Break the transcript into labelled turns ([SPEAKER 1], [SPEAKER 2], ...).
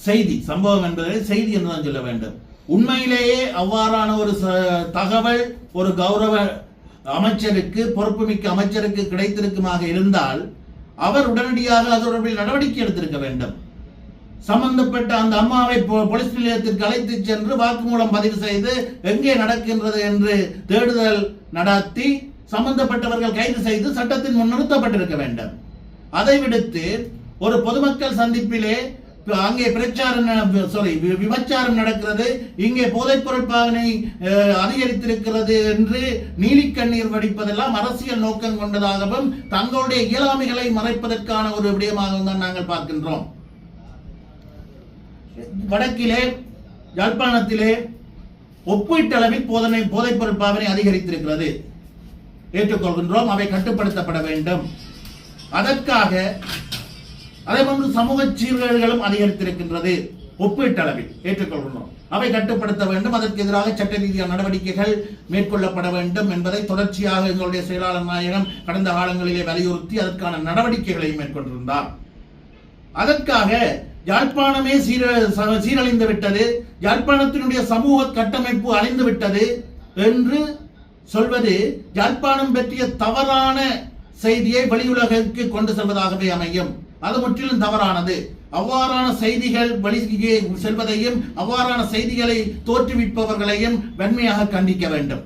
[SPEAKER 1] செய்தி சம்பவம் என்பதை செய்தி என்று தான் சொல்ல வேண்டும். உண்மையிலேயே அவ்வாறான ஒரு ச- தகவல் ஒரு கௌரவ அமைச்சருக்கு பொறுப்புமிக்க அமைச்சருக்கு கிடைத்திருக்குமாக இருந்தால் அவர் உடனடியாக அது தொடர்பில் நடவடிக்கை எடுத்திருக்க வேண்டும். சம்பந்தப்பட்ட அந்த அம்மாவை போலீஸ் நிலையத்திற்கு அழைத்து சென்று வாக்குமூலம் பதிவு செய்து எங்கே நடக்கின்றது என்று தேடுதல் நடத்தி சம்பந்தப்பட்டவர்கள் கைது செய்து சட்டத்தின் முன் நிறுத்தப்பட்டிருக்க வேண்டும். அதை விடுத்து ஒரு பொதுமக்கள் சந்திப்பிலே அங்கே பிரச்சாரம் சாரி விபச்சாரம் நடக்கிறது. இங்கே போதைப்பொருள் பாவனை அதிகரித்திருக்கிறது என்று நீலிக்கண்ணீர் வடிப்பதெல்லாம் அரசியல் நோக்கம் கொண்டதாகவும் தங்களுடைய இயலாமைகளை மறைப்பதற்கான ஒரு விடயமாகவும் தான் நாங்கள் பார்க்கின்றோம். வடக்கிலே யாழ்ப்பாணத்திலே ஒப்பீட்டளவில் போதனை போதைப்பொருள் பாவனை அதிகரித்திருக்கிறது. ஏற்றுக்கொள்கின்றோம் அவை கட்டுப்படுத்தப்பட வேண்டும். அதற்காக அதே போன்று சமூக சீர்கேடுகளும் அதிகரித்திருக்கின்றது. ஒப்பீட்டளவில் ஏற்றுக்கொள்ளணும் அவை கட்டுப்படுத்த வேண்டும். அதற்கு எதிராக சட்ட ரீதியான நடவடிக்கைகள் மேற்கொள்ளப்பட வேண்டும் என்பதை தொடர்ச்சியாக எங்களுடைய செயலாளர் நாயகம் கடந்த காலங்களிலே வலியுறுத்தி அதற்கான நடவடிக்கைகளை மேற்கொண்டிருந்தார். அதற்காக யாழ்ப்பாணமே சீர ச- சீரழிந்து விட்டது. யாழ்ப்பாணத்தினுடைய சமூக கட்டமைப்பு அழிந்து விட்டது என்று சொல்வது யாழ்ப்பாணம் பற்றிய தவறான செய்தியை வெளியுலகிற்கு கொண்டு செல்வதாகவே அமையும். அது முற்றிலும் தவறானது. அவ்வாறான செய்திகள் வெளியே செல்வதையும் அவ்வாறான செய்திகளை தோற்றுவிப்பவர்களையும் வன்மையாக கண்டிக்க வேண்டும்.